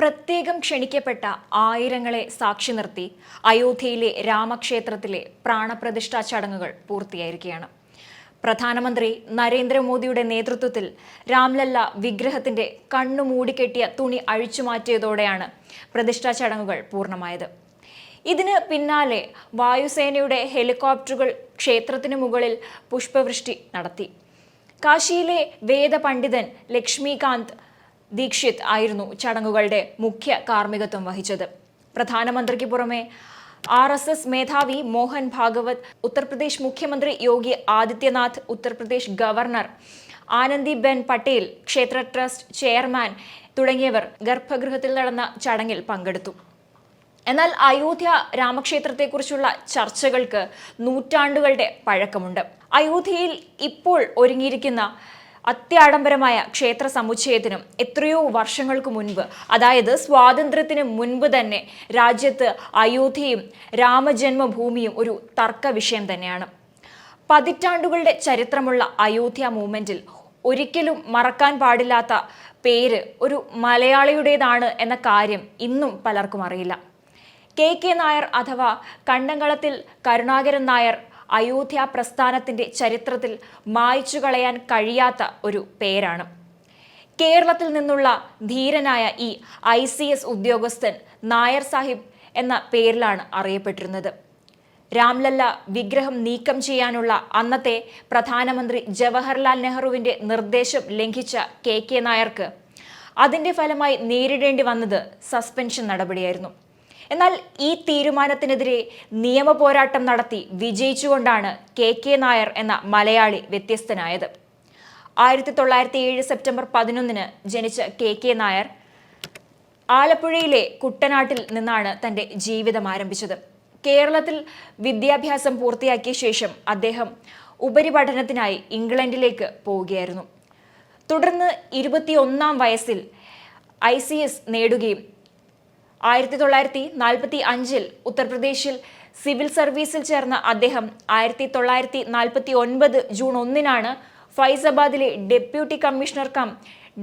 പ്രത്യേകം ക്ഷണിക്കപ്പെട്ട ആയിരങ്ങളെ സാക്ഷി നിർത്തി അയോധ്യയിലെ രാമക്ഷേത്രത്തിലെ പ്രാണപ്രതിഷ്ഠാ ചടങ്ങുകൾ പൂർത്തിയായിരിക്കുകയാണ്. പ്രധാനമന്ത്രി നരേന്ദ്രമോദിയുടെ നേതൃത്വത്തിൽ രാംലല്ല വിഗ്രഹത്തിന്റെ കണ്ണു മൂടിക്കെട്ടിയ തുണി അഴിച്ചുമാറ്റിയതോടെയാണ് പ്രതിഷ്ഠാ ചടങ്ങുകൾ പൂർണമായത്. ഇതിന് പിന്നാലെ വായുസേനയുടെ ഹെലികോപ്റ്ററുകൾ ക്ഷേത്രത്തിന് മുകളിൽ പുഷ്പവൃഷ്ടി നടത്തി. കാശിയിലെ വേദപണ്ഡിതൻ ലക്ഷ്മികാന്ത് ദീക്ഷിത് ആയിരുന്നു ചടങ്ങുകളുടെ മുഖ്യ കാർമ്മികത്വം വഹിച്ചത്. പ്രധാനമന്ത്രിക്ക് പുറമെ ആർ എസ് എസ് മേധാവി മോഹൻ ഭാഗവത് ഉത്തർപ്രദേശ് മുഖ്യമന്ത്രി യോഗി ആദിത്യനാഥ് ഉത്തർപ്രദേശ് ഗവർണർ ആനന്ദി ആനന്ദിബെൻ പട്ടേൽ ക്ഷേത്ര ട്രസ്റ്റ് ചെയർമാൻ തുടങ്ങിയവർ ഗർഭഗൃഹത്തിൽ നടന്ന ചടങ്ങിൽ പങ്കെടുത്തു. എന്നാൽ അയോധ്യ രാമക്ഷേത്രത്തെക്കുറിച്ചുള്ള ചർച്ചകൾക്ക് നൂറ്റാണ്ടുകളുടെ പഴക്കമുണ്ട്. അയോധ്യയിൽ ഇപ്പോൾ ഒരുങ്ങിയിരിക്കുന്ന അത്യാഡംബരമായ ക്ഷേത്ര സമുച്ചയത്തിനും എത്രയോ വർഷങ്ങൾക്ക് മുൻപ് അതായത് സ്വാതന്ത്ര്യത്തിന് മുൻപ് തന്നെ രാജ്യത്ത് അയോധ്യയും രാമജന്മഭൂമിയും ഒരു തർക്ക വിഷയം തന്നെയാണ്. പതിറ്റാണ്ടുകളുടെ ചരിത്രമുള്ള അയോധ്യ മൂവ്മെന്റിൽ ഒരിക്കലും മറക്കാൻ പാടില്ലാത്ത പേര് ഒരു മലയാളിയുടേതാണ് എന്ന കാര്യം ഇന്നും പലർക്കും അറിയില്ല. കെ കെ നായർ അഥവാ കണ്ണങ്കളത്തിൽ കരുണാകരൻ നായർ അയോധ്യ പ്രസ്ഥാനത്തിന്റെ ചരിത്രത്തിൽ മായ്ച്ചു കളയാൻ കഴിയാത്ത ഒരു പേരാണ്. കേരളത്തിൽ നിന്നുള്ള ധീരനായ ഈ ഐ സി എസ് ഉദ്യോഗസ്ഥൻ നായർ സാഹിബ് എന്ന പേരിലാണ് അറിയപ്പെട്ടിരുന്നത്. രാംലല്ല വിഗ്രഹം നീക്കം ചെയ്യാനുള്ള അന്നത്തെ പ്രധാനമന്ത്രി ജവഹർലാൽ നെഹ്റുവിന്റെ നിർദ്ദേശം ലംഘിച്ച കെ കെ നായർക്ക് അതിന്റെ ഫലമായി നേരിടേണ്ടി വന്നത് സസ്പെൻഷൻ നടപടിയായിരുന്നു. എന്നാൽ ഈ തീരുമാനത്തിനെതിരെ നിയമ പോരാട്ടം നടത്തി വിജയിച്ചുകൊണ്ടാണ് കെ കെ നായർ എന്ന മലയാളി വ്യത്യസ്തനായത്. ആയിരത്തി തൊള്ളായിരത്തി ഏഴ് സെപ്റ്റംബർ പതിനൊന്നിന് ജനിച്ച കെ കെ നായർ ആലപ്പുഴയിലെ കുട്ടനാട്ടിൽ നിന്നാണ് തന്റെ ജീവിതം ആരംഭിച്ചത്. കേരളത്തിൽ വിദ്യാഭ്യാസം പൂർത്തിയാക്കിയ ശേഷം അദ്ദേഹം ഉപരിപഠനത്തിനായി ഇംഗ്ലണ്ടിലേക്ക് പോവുകയായിരുന്നു. തുടർന്ന് ഇരുപത്തിയൊന്നാം വയസ്സിൽ ഐ നേടുകയും ആയിരത്തി തൊള്ളായിരത്തി നാൽപ്പത്തി അഞ്ചിൽ ഉത്തർപ്രദേശിൽ സിവിൽ സർവീസിൽ ചേർന്ന അദ്ദേഹം ആയിരത്തി തൊള്ളായിരത്തി നാൽപ്പത്തി ഒൻപത് ജൂൺ ഒന്നിനാണ് ഫൈസാബാദിലെ ഡെപ്യൂട്ടി കമ്മീഷണർ കം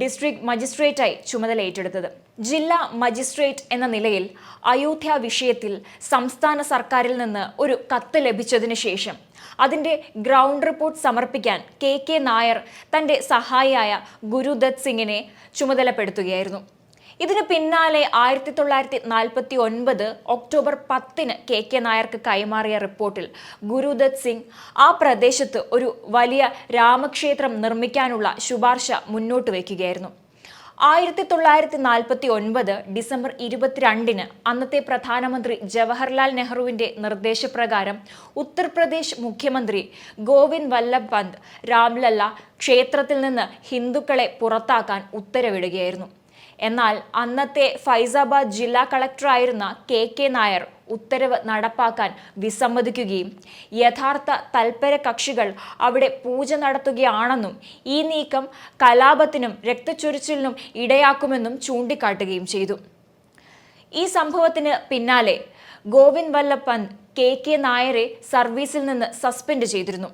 ഡിസ്ട്രിക്ട് മജിസ്ട്രേറ്റായി ചുമതല ഏറ്റെടുത്തത് ജില്ലാ മജിസ്ട്രേറ്റ് എന്ന നിലയിൽ അയോധ്യ വിഷയത്തിൽ സംസ്ഥാന സർക്കാരിൽ നിന്ന് ഒരു കത്ത് ലഭിച്ചതിന് ശേഷം അതിന്റെ ഗ്രൗണ്ട് റിപ്പോർട്ട് സമർപ്പിക്കാൻ കെ കെ നായർ തന്റെ സഹായിയായ ഗുരുദത്ത് സിംഗിനെ ചുമതലപ്പെടുത്തുകയായിരുന്നു. ഇതിന് പിന്നാലെ ആയിരത്തി തൊള്ളായിരത്തി നാൽപ്പത്തി ഒൻപത് ഒക്ടോബർ പത്തിന് കെ കെ നായർക്ക് കൈമാറിയ റിപ്പോർട്ടിൽ ഗുരുദത്ത് സിംഗ് ആ പ്രദേശത്ത് ഒരു വലിയ രാമക്ഷേത്രം നിർമ്മിക്കാനുള്ള ശുപാർശ മുന്നോട്ട് വയ്ക്കുകയായിരുന്നു. ആയിരത്തി തൊള്ളായിരത്തി നാൽപ്പത്തി ഒൻപത് ഡിസംബർ ഇരുപത്തിരണ്ടിന് അന്നത്തെ പ്രധാനമന്ത്രി ജവഹർലാൽ നെഹ്റുവിന്റെ നിർദ്ദേശപ്രകാരം ഉത്തർപ്രദേശ് മുഖ്യമന്ത്രി ഗോവിന്ദ് വല്ലഭ് പന്ത് രാംലല്ല ക്ഷേത്രത്തിൽ നിന്ന് ഹിന്ദുക്കളെ പുറത്താക്കാൻ ഉത്തരവിടുകയായിരുന്നു. എന്നാൽ അന്നത്തെ ഫൈസാബാദ് ജില്ലാ കളക്ടറായിരുന്ന കെ കെ നായർ ഉത്തരവ് നടപ്പാക്കാൻ വിസമ്മതിക്കുകയും യഥാർത്ഥ തൽപര കക്ഷികൾ അവിടെ പൂജ നടത്തുകയാണെന്നും ഈ നീക്കം കലാപത്തിനും രക്തച്ചൊരിച്ചിലിനും ഇടയാക്കുമെന്നും ചൂണ്ടിക്കാട്ടുകയും ചെയ്തു. ഈ സംഭവത്തിന് പിന്നാലെ ഗോവിന്ദ് വല്ലപ്പൻ കെ കെ നായരെ സർവീസിൽ നിന്ന് സസ്പെൻഡ് ചെയ്തിരുന്നു.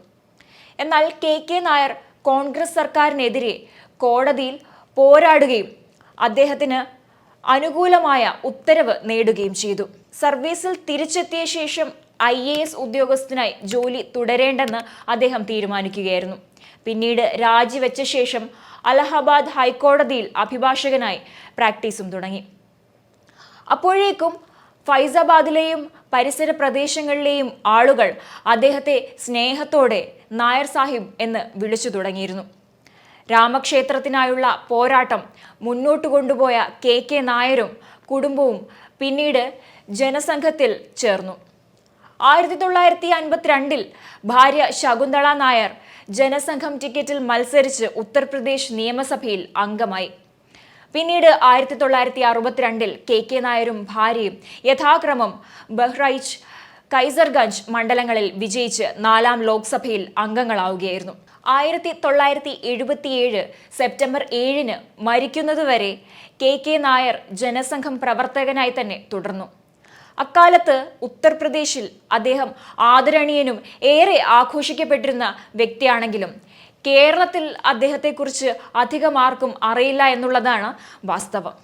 എന്നാൽ കെ കെ നായർ കോൺഗ്രസ് സർക്കാരിനെതിരെ കോടതിയിൽ പോരാടുകയും അദ്ദേഹത്തിന് അനുകൂലമായ ഉത്തരവ് നേടുകയും ചെയ്തു. സർവീസിൽ തിരിച്ചെത്തിയ ശേഷം ഐ എ എസ് ഉദ്യോഗസ്ഥനായി ജോലി തുടരേണ്ടെന്ന് അദ്ദേഹം തീരുമാനിക്കുകയായിരുന്നു. പിന്നീട് രാജിവെച്ച ശേഷം അലഹബാദ് ഹൈക്കോടതിയിൽ അഭിഭാഷകനായി പ്രാക്ടീസും തുടങ്ങി. അപ്പോഴേക്കും ഫൈസാബാദിലെയും പരിസര പ്രദേശങ്ങളിലെയും ആളുകൾ അദ്ദേഹത്തെ സ്നേഹത്തോടെ നായർ സാഹിബ് എന്ന് വിളിച്ചു തുടങ്ങിയിരുന്നു. രാമക്ഷേത്രത്തിനായുള്ള പോരാട്ടം മുന്നോട്ട് കൊണ്ടുപോയ കെ കെ നായരും കുടുംബവും പിന്നീട് ജനസംഘത്തിൽ ചേർന്നു. ആയിരത്തി തൊള്ളായിരത്തി അൻപത്തിരണ്ടിൽ ഭാര്യ ശകുന്തള നായർ ജനസംഘം ടിക്കറ്റിൽ മത്സരിച്ച് ഉത്തർപ്രദേശ് നിയമസഭയിൽ അംഗമായി. പിന്നീട് ആയിരത്തി തൊള്ളായിരത്തി അറുപത്തിരണ്ടിൽ കെ കെ നായരും ഭാര്യയും യഥാക്രമം ബഹ്റൈച്ച് കൈസർഗഞ്ച് മണ്ഡലങ്ങളിൽ വിജയിച്ച് നാലാം ലോക്സഭയിൽ അംഗങ്ങളാവുകയായിരുന്നു. ആയിരത്തി തൊള്ളായിരത്തി എഴുപത്തിയേഴ് സെപ്റ്റംബർ ഏഴിന് മരിക്കുന്നതുവരെ കെ കെ നായർ ജനസംഘം പ്രവർത്തകനായി തന്നെ തുടർന്നു. അക്കാലത്ത് ഉത്തർപ്രദേശിൽ അദ്ദേഹം ആദരണീയനും ഏറെ ആഘോഷിക്കപ്പെട്ടിരുന്ന വ്യക്തിയാണെങ്കിലും കേരളത്തിൽ അദ്ദേഹത്തെക്കുറിച്ച് അധികമാർക്കും അറിയില്ല എന്നുള്ളതാണ് വാസ്തവം.